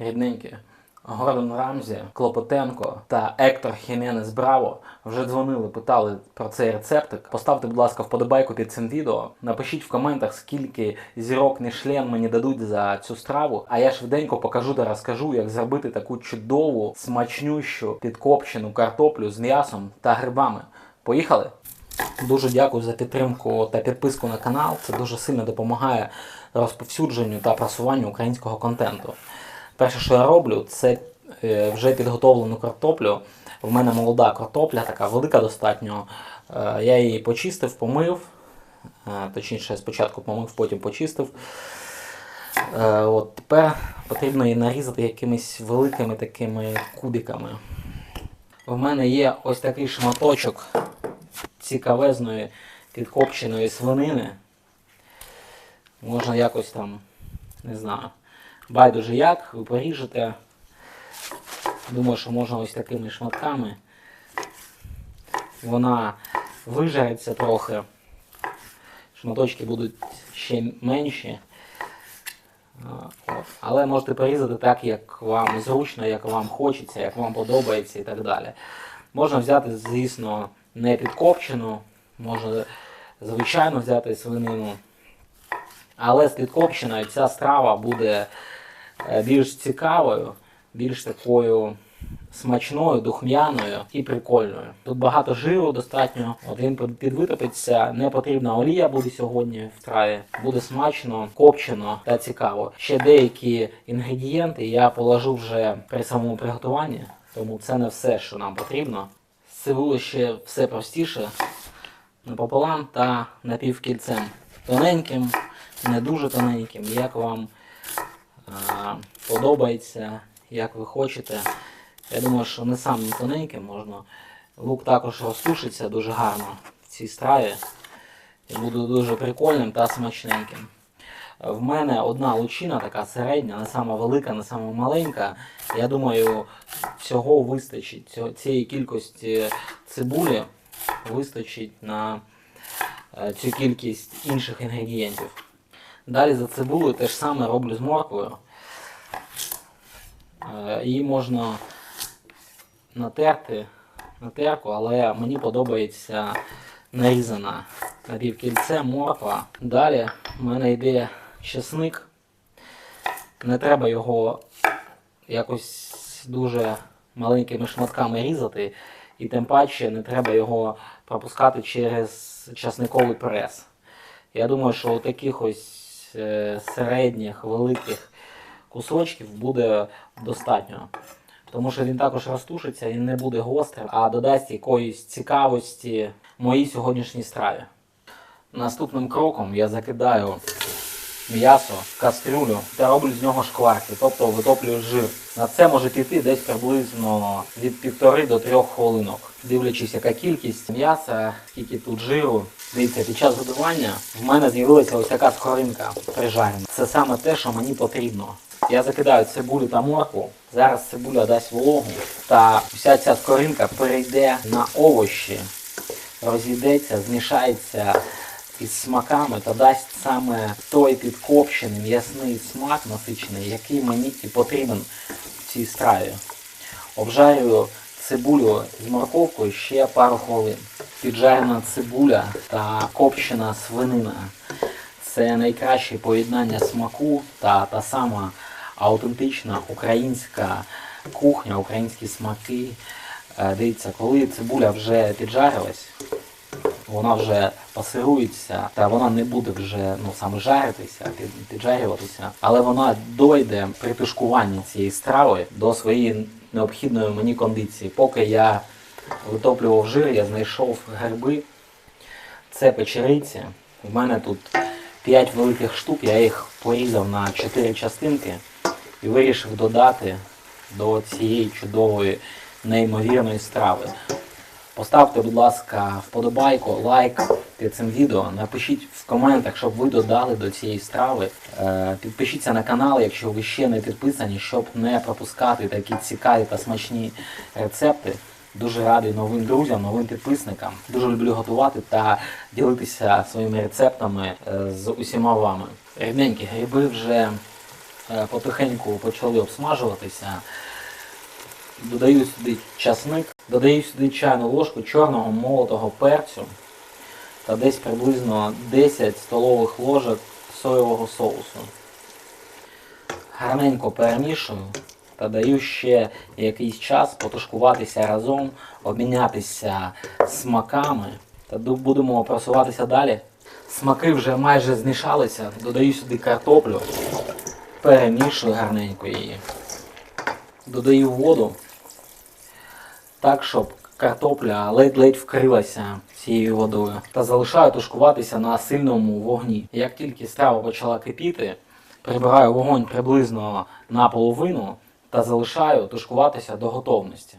Рідненькі. Гордон Рамзі, Клопотенко та Ектор Хіменес Браво вже дзвонили, питали про цей рецептик. Поставте, будь ласка, вподобайку під цим відео. Напишіть в коментах, скільки зірок Мішлен мені дадуть за цю страву. А я швиденько покажу та розкажу, як зробити таку чудову, смачнющу підкопчену картоплю з м'ясом та грибами. Поїхали! Дуже дякую за підтримку та підписку на канал. Це дуже сильно допомагає розповсюдженню та просуванню українського контенту. Перше, що я роблю, це е, вже підготовлену картоплю. В мене молода картопля, така велика достатньо. Е, Я її почистив, помив. Е, Точніше, спочатку помив, потім почистив. От тепер потрібно її нарізати якимись великими такими кубиками. В мене є ось такий шматочок цікавезної підкопченої свинини. Можна якось там, не знаю, байдуже як, ви поріжете. Думаю, що можна ось такими шматками. Вона вижариться трохи. Шматочки будуть ще менші. Але можете порізати так, як вам зручно, як вам хочеться, як вам подобається і так далі. Можна взяти, звісно, не підкопчену, можна звичайно взяти свинину. Але з підкопченою ця страва буде більш цікавою, більш такою смачною, духмяною і прикольною. Тут багато жиру достатньо. Він підвитопиться. Не потрібна олія буде сьогодні в траві. Буде смачно, копчено та цікаво. Ще деякі інгредієнти я положу вже при самому приготуванні, тому це не все, що нам потрібно. Цибулею ще все простіше напополам та напівкільцем. Тоненьким, не дуже тоненьким, як вам подобається, як ви хочете. Я думаю, що не самим тоненьким можна. Лук також розтушиться дуже гарно в цій страві. І буде дуже прикольним та смачненьким. В мене одна лучина така середня, не сама велика, не сама маленька. Я думаю, всього вистачить. Цього- Цієї кількості цибулі вистачить на е, цю кількість інших інгредієнтів. Далі за цибулею те ж саме роблю з морквою. Е, Її можна натерти на терку, але мені подобається нарізана напівкільце, морква. Далі в мене йде чесник. Не треба його якось дуже маленькими шматками різати, і тим паче не треба його пропускати через часниковий прес. Я думаю, що таких ось е, середніх, великих кусочків буде достатньо. Тому що він також розтушиться, він не буде гострим, а додасть якоїсь цікавості моїй сьогоднішній страві. Наступним кроком я закидаю м'ясо в кастрюлю та роблю з нього шкварки, тобто витоплюю жир. На це може піти десь приблизно від півтори до трьох хвилинок, дивлячись, яка кількість м'яса, скільки тут жиру. Дивіться, під час годування в мене з'явилася ось така скоринка прижарена. Це саме те, що мені потрібно. Я закидаю цибулю та моркву. Зараз цибуля дасть вологу, та вся ця скоринка перейде на овочі, розійдеться, змішається із смаками та дасть саме той підкопчений м'ясний смак насичений, який мені і потрібен в цій страві. Обжарюю цибулю з морковкою ще пару хвилин. Піджарена цибуля та копчена свинина. Це найкраще поєднання смаку та та сама аутентична українська кухня, українські смаки. Е, Дивіться, коли цибуля вже піджарилась, вона вже пасирується, та вона не буде вже ну, саме жаритися, піджарюватися, але вона дойде при тушкуванні цієї страви до своєї необхідної мені кондиції. Поки я витоплював жир, я знайшов гриби. Це печериці. У мене тут 5 великих штук, я їх порізав на 4 частинки і вирішив додати до цієї чудової неймовірної страви. Поставте, будь ласка, вподобайку, лайк під цим відео. Напишіть в коментах, щоб ви додали до цієї страви. Е, Підпишіться на канал, якщо ви ще не підписані, щоб не пропускати такі цікаві та смачні рецепти. Дуже радий новим друзям, новим підписникам. Дуже люблю готувати та ділитися своїми рецептами е, з усіма вами. Рідненькі гриби вже е, потихеньку почали обсмажуватися. Додаю сюди часник, додаю сюди чайну ложку чорного молотого перцю та десь приблизно 10 столових ложок соєвого соусу. Гарненько перемішую та даю ще якийсь час потушкуватися разом, обмінятися смаками та будемо просуватися далі. Смаки вже майже змішалися, додаю сюди картоплю, перемішую гарненько її. Додаю воду так, щоб картопля ледь-ледь вкрилася цією водою та залишаю тушкуватися на сильному вогні. Як тільки страва почала кипіти, прибираю вогонь приблизно наполовину та залишаю тушкуватися до готовності.